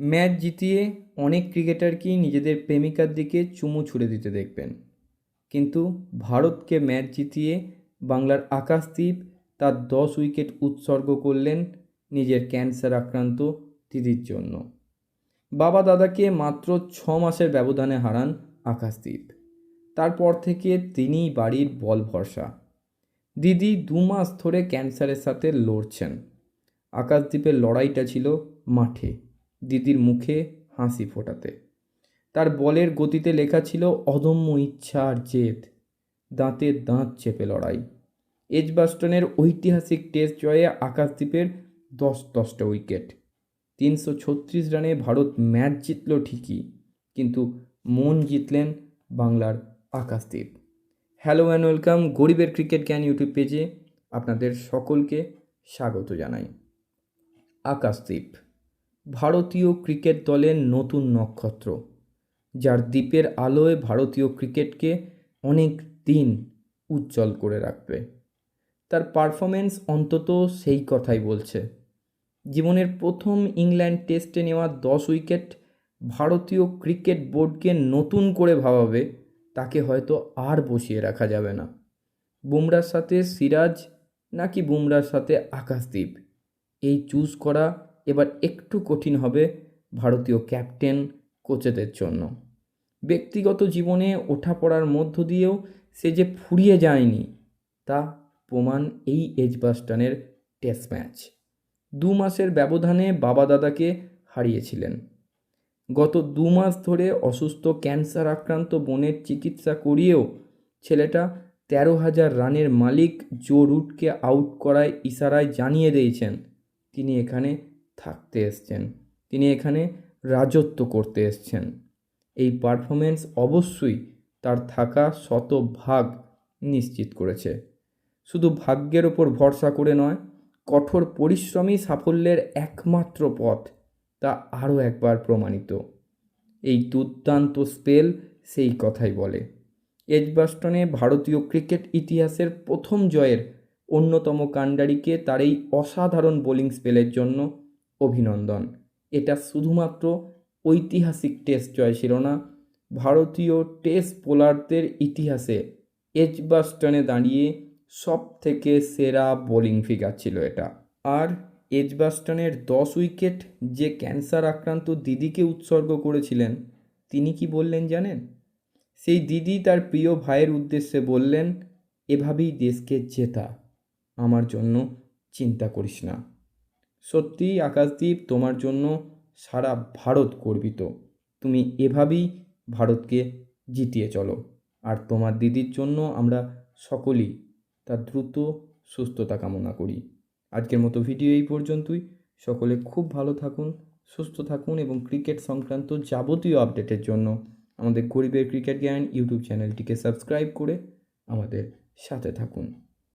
Match জিতিয়ে অনেক ক্রিকেটারকেই নিজেদের প্রেমিকার দিকে চুমু ছুড়ে দিতে দেখবেন। কিন্তু ভারতকে ম্যাচ জিতিয়ে বাংলার আকাশদ্বীপ তার দশ উইকেট উৎসর্গ করলেন নিজের ক্যান্সার আক্রান্ত দিদির জন্য। বাবা দাদাকে মাত্র ছ মাসের ব্যবধানে হারান আকাশদ্বীপ। তারপর থেকে তিনি বাড়ির বল ভরসা। দিদি দু মাস ধরে ক্যান্সারের সাথে লড়ছেন। আকাশদ্বীপের লড়াইটা ছিল মাঠে। দিদির মুখে হাসি ফোটাতে। তার বলের গতিতে লেখা ছিল, অদম্য ইচ্ছা আর জেদ, দাঁতে দাঁত চেপে লড়াই। এজবাস্টনের ঐতিহাসিক টেস্ট জয়ে আকাশদ্বীপের দশ দশটা উইকেট। তিনশো ছত্রিশ রানে ভারত ম্যাচ জিতল ঠিকই, কিন্তু মন জিতলেন বাংলার আকাশদ্বীপ। হ্যালো অ্যান্ড ওয়েলকাম, গরিবের ক্রিকেট জ্ঞান ইউটিউব পেজে আপনাদের সকলকে স্বাগত জানাই। আকাশদ্বীপ। ভারতীয় ক্রিকেট দলের নতুন নক্ষত্র, যার দ্বীপের আলোয় ভারতীয় ক্রিকেটকে অনেক দিন উজ্জ্বল করে রাখবে। তার পারফরমেন্স অন্তত সেই কথাই বলছে। জীবনের প্রথম ইংল্যান্ড টেস্টে নেওয়া দশ উইকেট ভারতীয় ক্রিকেট বোর্ডকে নতুন করে ভাবাবে, তাকে হয়তো আর বসিয়ে রাখা যাবে না। বুমরার সাথে সিরাজ নাকি বুমরার সাথে আকাশদ্বীপ এই চুজ করা এবার একটু কঠিন হবে ভারতীয় ক্যাপ্টেন কোচেদের জন্য। ব্যক্তিগত জীবনে ওঠাপড়ার মধ্য দিয়েও সে যে ফুরিয়ে যায়নি, তা প্রমাণ এই এজবাস্টানের টেস্ট ম্যাচ। দু মাসের ব্যবধানে বাবা দাদাকে হারিয়েছিলেন। গত দু মাস ধরে অসুস্থ ক্যান্সার আক্রান্ত বোনের চিকিৎসা করিয়েও ছেলেটা তেরো হাজার রানের মালিক জো রুটকে আউট করায় ইশারায় জানিয়ে দিয়েছেন। তিনি এখানে থাকতে এসছেন। তিনি এখানে রাজত্ব করতে এসছেন। এই পারফরমেন্স অবশ্যই তার থাকা শতভাগ নিশ্চিত করেছে। শুধু ভাগ্যের ওপর ভরসা করে নয়, কঠোর পরিশ্রমই সাফল্যের একমাত্র পথ তা আরও একবার প্রমাণিত। এই দুর্দান্ত স্পেল সেই কথাই বলে। এজবাস্টনে ভারতীয় ক্রিকেট ইতিহাসের প্রথম জয়ের অন্যতম কাণ্ডারিকে তার এই অসাধারণ বোলিং স্পেলের জন্য অভিনন্দন। এটা শুধুমাত্র ঐতিহাসিক টেস্ট জয় ছিল না, ভারতীয় টেস্ট বোলারদের ইতিহাসে এজবাস্টনে দাঁড়িয়ে সব থেকে সেরা বোলিং ফিগার ছিল এটা। আর এজবাস্টনের দশ উইকেট যে ক্যান্সার আক্রান্ত দিদিকে উৎসর্গ করেছিলেন, তিনি কি বললেন জানেন? সেই দিদি তার প্রিয় ভাইয়ের উদ্দেশ্যে বললেন, এভাবেই দেশকে জেতা। আমার জন্য চিন্তা করিস না। সত্যিই আকাশদ্বীপ তোমার জন্য সারা ভারত গর্বিত। তুমি এভাবেই ভারতকে জিতিয়ে চলো। আর তোমার দিদির জন্য আমরা সকলেই তার দ্রুত সুস্থতা কামনা করি। আজকের মতো ভিডিও এই পর্যন্তই। সকলে খুব ভালো থাকুন, সুস্থ থাকুন এবং ক্রিকেট সংক্রান্ত যাবতীয় আপডেটের জন্য আমাদের গরিবের ক্রিকেট জ্ঞান ইউটিউব চ্যানেলটিকে সাবস্ক্রাইব করে আমাদের সাথে থাকুন।